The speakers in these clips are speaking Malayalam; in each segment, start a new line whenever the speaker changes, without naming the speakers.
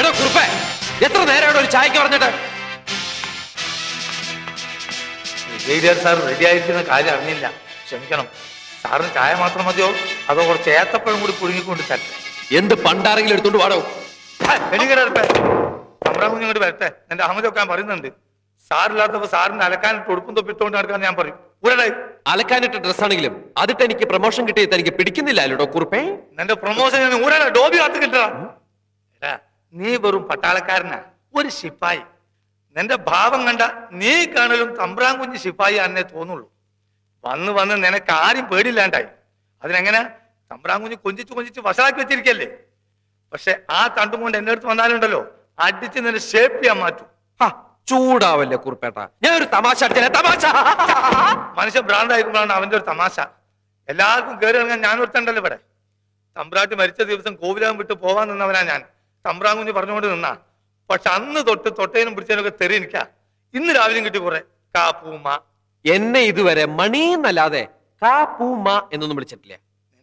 എടോ കുറുപ്പേ എത്ര നേരം ഒരു ചായക്ക് പറഞ്ഞിട്ട്
ബ്രിഗേഡിയർ സാർ റെഡി ആയിരിക്കുന്ന കാര്യം അറിഞ്ഞില്ല. ക്ഷമിക്കണം. സാറിന് ചായ മാത്രം മതിയോ? അതോ കുറച്ച് ഏത്തപ്പഴം കൂടി പുഴുങ്ങിക്കൊണ്ട് തരട്ടെ?
എന്ത് പണ്ടാരെങ്കിലും എടുത്തോണ്ട് വാടോ.
നമ്മുടെ കുഞ്ഞുങ്ങോട്ട് വരട്ടെ. എന്റെ അഹമ്മദൊക്കെ ഞാൻ പറയുന്നുണ്ട്. സാറില്ലാത്തപ്പോ സാറിന് അലക്കാനിട്ട് ഉടുപ്പും തൊപ്പിട്ടുകൊണ്ട് നടക്കാൻ ഞാൻ പറയും. ഉടനെ
ഡ്രസ് ആണെങ്കിലും അതിട്ട് എനിക്ക് പ്രൊമോഷൻ കിട്ടിയത് എനിക്ക് പിടിക്കുന്നില്ല കുറുപ്പേ.
എന്റെ പ്രൊമോഷൻ ഞാൻ ഊരാണ് ഡോബി കാത്ത് കിട്ടാ നീ വെറും പട്ടാളക്കാരനാ. ഒരു ശിപ്പായി. നിന്റെ ഭാവം കണ്ട നീ കാണലും തമ്പ്രാൻ കുഞ്ഞ് ശിപ്പായി എന്നേ തോന്നുള്ളൂ. വന്ന് വന്ന് നിനക്ക് ആരും പേടില്ലാണ്ടായി അതിനെങ്ങനെ തമ്പ്രാൻ കുഞ്ഞ് കൊഞ്ചിച്ച് കൊഞ്ചിച്ച് വഷളാക്കി വെച്ചിരിക്കല്ലേ? പക്ഷെ ആ തണ്ടും കൊണ്ട് എന്റെ അടുത്ത് വന്നാലുണ്ടല്ലോ അടിച്ച് നിന്നെ ഷേപ്പ് ചെയ്യാൻ മാറ്റും.
ചൂടാവല്ലേ കുറുപ്പേട്ട. ഞാൻ ഒരു തമാശ അടിച്ചേ തമാശ.
മനുഷ്യൻ ഭ്രാന്തായിരിക്കുമ്പോഴാണ് അവന്റെ ഒരു തമാശ. എല്ലാവർക്കും കയറി ഇറങ്ങാൻ ഞാൻ ഒരുത്തണ്ടല്ലോ ഇവിടെ. തമ്പ്രാട്ടി മരിച്ച ദിവസം കോവിലകം വിട്ട് പോവാൻ നിന്നവനാ ഞാൻ. തമ്പ്രാൻ കുഞ്ഞ് പറഞ്ഞുകൊണ്ട് നിന്നാ. പക്ഷെ അന്ന് തൊട്ട് തൊട്ടേനും പിടിച്ചതിനൊക്കെ തെറി എനിക്കാ ഇന്ന് രാവിലെ കിട്ടി കുറെ. കാപ്പൂമ്മ.
എന്നെ ഇതുവരെ മണീന്നല്ലാതെ കാ പൂമ എന്നൊന്നും വിളിച്ചിട്ടില്ല.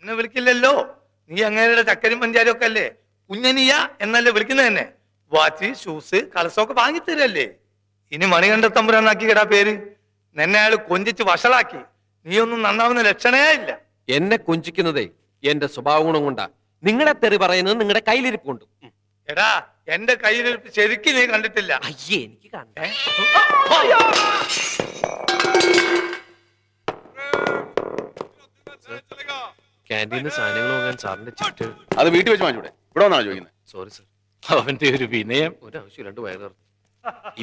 എന്നെ വിളിക്കില്ലല്ലോ. നീ അങ്ങനെയുള്ള ചക്കരും പഞ്ചാരും ഒക്കെ അല്ലേ? കുഞ്ഞനിയ എന്നല്ലേ വിളിക്കുന്നത് തന്നെ വാച്ച് ഷൂസ് കളസമൊക്കെ വാങ്ങിത്തരല്ലേ? ഇനി മണി മണികണ്ഠ തമ്പുരാനാക്കി കേടാ പേര്. നിന്നെ അയാൾ കൊഞ്ചിച്ച് വഷളാക്കി. നീ ഒന്നും നന്നാവുന്ന ലക്ഷണേ ഇല്ല.
എന്നെ കൊഞ്ചിക്കുന്നതേ എന്റെ സ്വഭാവ ഗുണം കൊണ്ടാ. നിങ്ങളെ തെറി പറയുന്നത് നിങ്ങളുടെ കയ്യിലിരിപ്പ് കൊണ്ട്.
എടാ എന്റെ കയ്യിൽ ശരിക്കും നീ കണ്ടിട്ടില്ല.
അയ്യേ എനിക്ക്
കണ്ടേ?
ക്യാന്റീനിൽ സാധനങ്ങൾ വാങ്ങാൻ സാറിന്റെ ചിറ്റ്.
അത് വീട്ടിൽ വെച്ച് വാങ്ങിച്ചൂടെ? ഇവിടെ വന്നാണ് ചോദിക്കുന്നത്?
സോറി സർ
അവന്റെ ഒരു വിനയം
ഒരാവശ്യം രണ്ട് വയറ്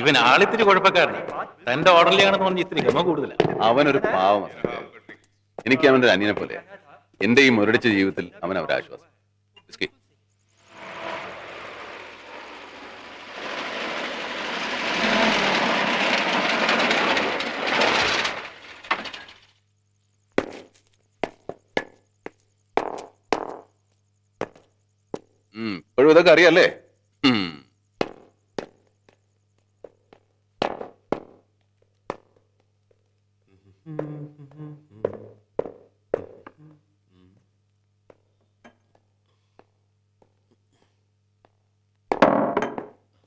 ഇവൻ ആളിത്തിരി കുഴപ്പക്കാരൻ തന്റെ ഓർഡറിലാണെന്ന് പറഞ്ഞ് ഇത്തിരി ഗമ കൂടുതലാ.
അവനൊരു പാവം എനിക്ക് അവന്റെ ഒരു അനിയനെ പോലെ എന്റെയും ഈ മുരടിച്ച ജീവിതത്തിൽ അവൻ ഒരാശ്വാസം ഇപ്പോഴും ഇതൊക്കെ അറിയാല്ലേ?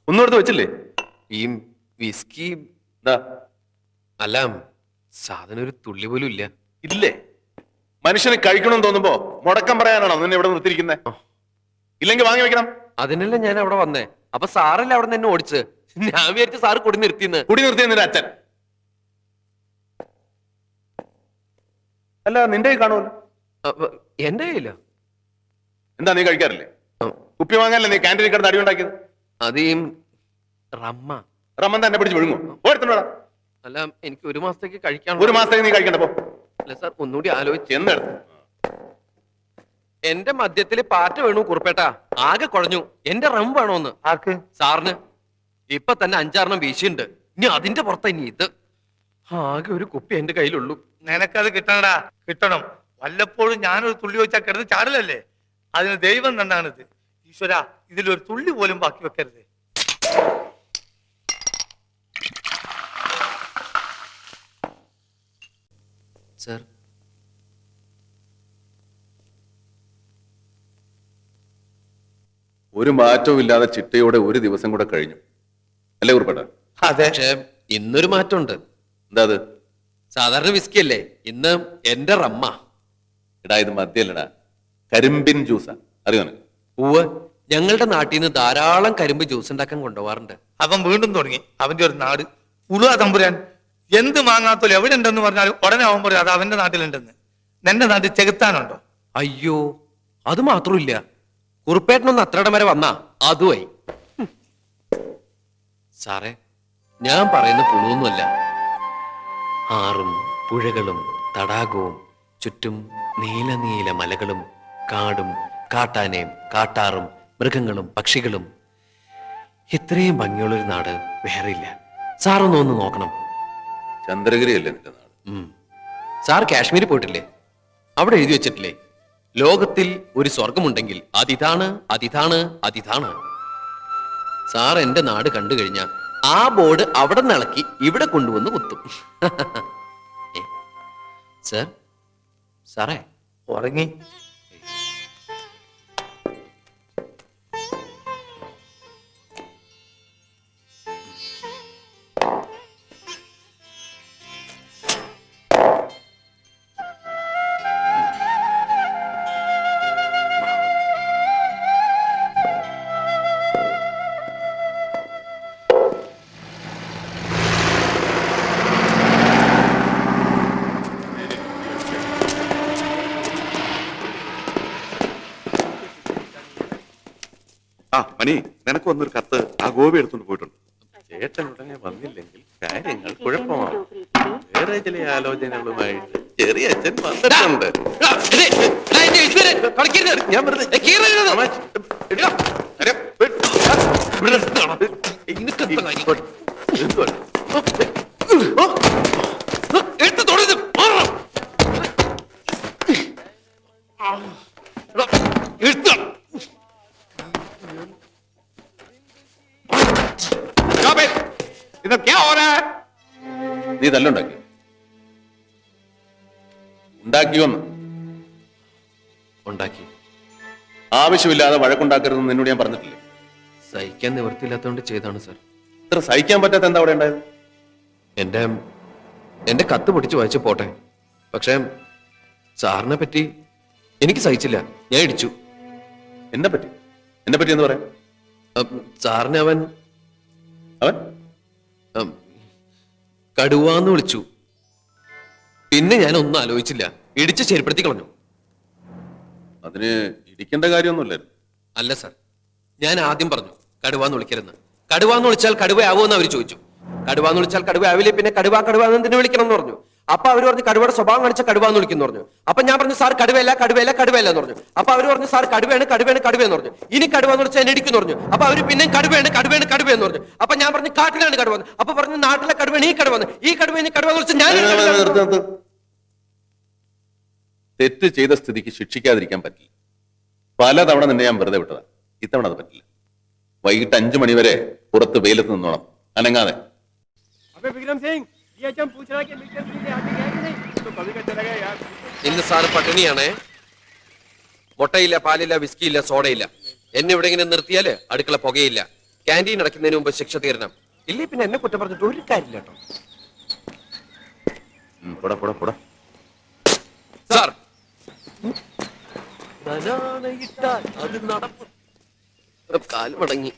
ഒന്നും എടുത്ത് വെച്ചില്ലേ?
ഈ വിസ്കി
ദാ,
അല്ല സാധനം ഒരു തുള്ളി പോലും ഇല്ല.
ഇല്ലേ? മനുഷ്യന് കഴിക്കണമെന്ന് തോന്നുമ്പോ മുടക്കം പറയാനാണോ നിന്നെ ഇവിടെ നിർത്തിയിരിക്കുന്നത് ഇല്ലെങ്കിൽ വാങ്ങി വെക്കണം.
അതിനല്ലേ ഞാൻ അവിടെ വന്നേ. അപ്പൊ സാറല്ലേ അവിടെ നിന്ന് ഓടിച്ച്? ഞാൻ വിചാരിച്ചു സാറ് കൊടി നിർത്തിന്ന്.
കുടി നിർത്തിയ നിന്റെ അച്ഛൻ. അല്ല നിന്റെ കാണുമല്ലോ.
അപ്പൊ എന്റെ
എന്താ നീ കഴിക്കാറില്ലേ? കുപ്പി വാങ്ങാനല്ലേ നീ ക്യാന്റീനിൽ കിടന്ന് അടി ഉണ്ടാക്കിയത്?
അത് ഈ റമ്മ.
റമ്മൻ തന്നെ പിടിച്ച് വിഴുങ്ങും. ഓടുത്തോടാ
അല്ല എനിക്ക് ഒരു മാസത്തേക്ക് കഴിക്കാൻ
ഒരു മാസത്തേക്ക് നീ കഴിക്കണ്ട പോ.
അല്ല സാർ ഒന്നുകൂടി ആലോചിച്ച്.
എന്നെടുത്ത്
എന്റെ മദ്യത്തിൽ പാറ്റ വേണു കുറുപ്പേട്ട. ആകെ കുഴഞ്ഞു. എന്റെ റം വേണോന്ന്.
ആർക്ക്?
സാറിന്. ഇപ്പൊ തന്നെ അഞ്ചാറെണ്ണം വീശിയുണ്ട്. ഇനി അതിന്റെ പുറത്ത ഇനി ഇത്. ആകെ ഒരു കുപ്പി എന്റെ കയ്യിലുള്ളൂ.
നിനക്കത് കിട്ടണടാ. കിട്ടണം. വല്ലപ്പോഴും ഞാനൊരു തുള്ളി വെച്ചാൽ കിടന്ന് ചാടലല്ലേ? അതിന് ദൈവം തന്നാണിത്. ഈശ്വര ഇതിലൊരു തുള്ളി പോലും ബാക്കി വെക്കരുത്.
സാർ
ഒരു മാറ്റവും ഇല്ലാതെ ചിട്ടയോടെ ഒരു ദിവസം കൂടെ കഴിഞ്ഞു. അല്ലേ കുറിപ്പേട്ട
അതെ.
പക്ഷെ ഇന്നൊരു മാറ്റമുണ്ട്.
എന്താ അത്?
സാധാരണ വിസ്കി അല്ലേ? ഇന്ന് എന്റെ റമ്മ.
എടാ ഇത് മദ്യല്ലടാ. കരിമ്പിൻ ജ്യൂസാ. അറിയോ നിനക്ക്?
പൂവ് ഞങ്ങളുടെ നാട്ടിൽ നിന്ന് ധാരാളം കരിമ്പ് ജ്യൂസ് ഉണ്ടാക്കാൻ കൊണ്ടുപോകാറുണ്ട്.
അവൻ വീണ്ടും തുടങ്ങി. അവന്റെ ഒരു നാട്. ഉളുവ തമ്പുരാൻ. എന്ത് മാങ്ങാത്തോലും എവിടെ ഉണ്ടെന്ന് പറഞ്ഞാലും ഉടനെ അവൻ പറയും അത് അവന്റെ നാട്ടിലുണ്ടെന്ന്. നിന്റെ നാട്ടിൽ ചെകുത്താനുണ്ടോ?
അയ്യോ അത് മാത്രമില്ല കുറുപ്പേട്ടനൊന്ന് അത്രയുടെ വരെ വന്നാ അതുമായി. സാറേ ഞാൻ പറയുന്ന പുളുവൊന്നുമല്ല ആറും പുഴകളും തടാകവും ചുറ്റും നീല നീല മലകളും കാടും കാട്ടാനയും കാട്ടാറും മൃഗങ്ങളും പക്ഷികളും. ഇത്രയും ഭംഗിയുള്ളൊരു നാട് വേറെയില്ല. സാറൊന്ന് ഒന്ന് നോക്കണം.
ചന്ദ്രഗിരി അല്ലേ നിന്റെ നാട്?
ഉം. സാർ കാശ്മീരിൽ പോയിട്ടില്ലേ? അവിടെ എഴുതി വെച്ചിട്ടില്ലേ? ലോകത്തിൽ ഒരു സ്വർഗമുണ്ടെങ്കിൽ അതിതാണ് അതിതാണ് അതിതാണ്. സാർ എന്റെ നാട് കണ്ടു കഴിഞ്ഞാൽ ആ ബോർഡ് അവിടെ നിളക്കി ഇവിടെ കൊണ്ടുവന്ന് കുത്തും. സാറേ. സാറേ
ആ മണി നിനക്ക് വന്നൊരു കത്ത് ആ ഗോപി എടുത്തോണ്ട് പോയിട്ടുണ്ട്. ചേട്ടൻ ഉടനെ വന്നില്ലെങ്കിൽ കാര്യങ്ങൾ കുഴപ്പമാണ് വേറെ ചില ആലോചനകളുമായിട്ട് ചെറിയ അച്ഛൻ വന്നിട്ടുണ്ട്. ഞാൻ വെറുതെ ഇത് क्या हो रहा है
നീ തല്ലുണ്ടാക്കി. ഉണ്ടാക്കിയോന്ന്.
ഉണ്ടാക്കി.
ആവശ്യമില്ലാതെ വഴക്കുണ്ടാക്കരുതെന്ന് നിന്നോട് ഞാൻ പറഞ്ഞിട്ടില്ലേ?
സഹിക്കാൻ നിവൃത്തിയില്ലാത്തതുകൊണ്ട് ചെയ്താണ് സാർ.
ഇത്ര സഹിക്കാൻ പറ്റാത്ത എന്താ അവിടെ ഉണ്ടായത്?
എന്റെ എന്റെ കത്ത് പൊടിച്ച് വായിച്ചു പോട്ടെ. പക്ഷേ സാറിനെ പറ്റി എനിക്ക് സഹിച്ചില്ല. ഞാൻ ഇടിച്ചു.
എന്നെ പറ്റി എന്നെ പറ്റി എന്ന് പറയാം
സാറിനെ അവൻ
അവൻ?
കടുവാന്ന് വിളിച്ചു. പിന്നെ ഞാൻ ഒന്നും ആലോചിച്ചില്ല. ഇടിച്ച് ചെരുപ്പെടുത്തി കളഞ്ഞു.
അതിന് ഇടിക്കേണ്ട കാര്യമൊന്നുമില്ലായിരുന്നു.
അല്ല സാർ ഞാൻ ആദ്യം പറഞ്ഞു കടുവാന്ന് വിളിക്കരുന്ന് കടുവാന്ന് വിളിച്ചാൽ കടുവയാവുമെന്ന് അവർ ചോദിച്ചു. കടുവാന്ന് വിളിച്ചാൽ കടുവയാവില്ലേ? പിന്നെ കടുവ കടുവ എന്ന് എന്തിനു വിളിക്കണം എന്ന് പറഞ്ഞു. അപ്പൊ അവർ പറഞ്ഞു കടുവയുടെ സ്വഭാവം കാണിച്ച കടുവ എന്ന് വിളിക്കുന്നു പറഞ്ഞു. അപ്പൊ ഞാൻ പറഞ്ഞു സാർ കടുവയല്ല കടുവയല്ല കടുവയല്ല എന്ന് പറഞ്ഞു. അപ്പൊ അവർ പറഞ്ഞു സാർ കടുവയാണ് കടുവയാണ് കടുവയെന്ന് പറഞ്ഞു. ഇനി കടുവ എന്ന് വിളിച്ചാൽ എന്നെ ഇടിക്കുന്നു പറഞ്ഞു. അപ്പൊ അവർ പിന്നെ കടുവയാണ് കടുവയാണ് കടുവയെന്ന് പറഞ്ഞു. അപ്പൊ ഞാൻ പറഞ്ഞു കാട്ടിലാണ് കടുവ എന്ന്. അപ്പൊ പറഞ്ഞു നാട്ടിലെ കടുവയാണ് ഈ കടുവ എന്ന്. ഈ കടുവ ഇനി കടുവ എന്ന് ഞാൻ.
തെറ്റ് ചെയ്ത സ്ഥിതിക്ക് ശിക്ഷിക്കാതിരിക്കാൻ പറ്റില്ല. പലതവണ നിന്നെ ഞാൻ വെറുതെ വിട്ടതാ. ഇത്തവണ അത് പറ്റില്ല. വൈകിട്ട് അഞ്ചു മണിവരെ പുറത്ത് വെയിലത്ത് നിന്നോണം. അനങ്ങാതെ.
अबे
ഇന്ന് സാറ് പട്ടിണിയാണേ. മുട്ടയില്ല പാലില്ല വിസ്കിയില്ല സോഡയില്ല. എന്നെ ഇവിടെ ഇങ്ങനെ നിർത്തിയാൽ അടുക്കള പുകയില്ല. ക്യാന്റീൻ അടയ്ക്കുന്നതിന് മുമ്പ് ശിക്ഷ തീരണം. ഇല്ലേ പിന്നെ എന്നെ കുറ്റം പറഞ്ഞിട്ട് ഒരു കാര്യമില്ല കേട്ടോ. സാർ. മടങ്ങി.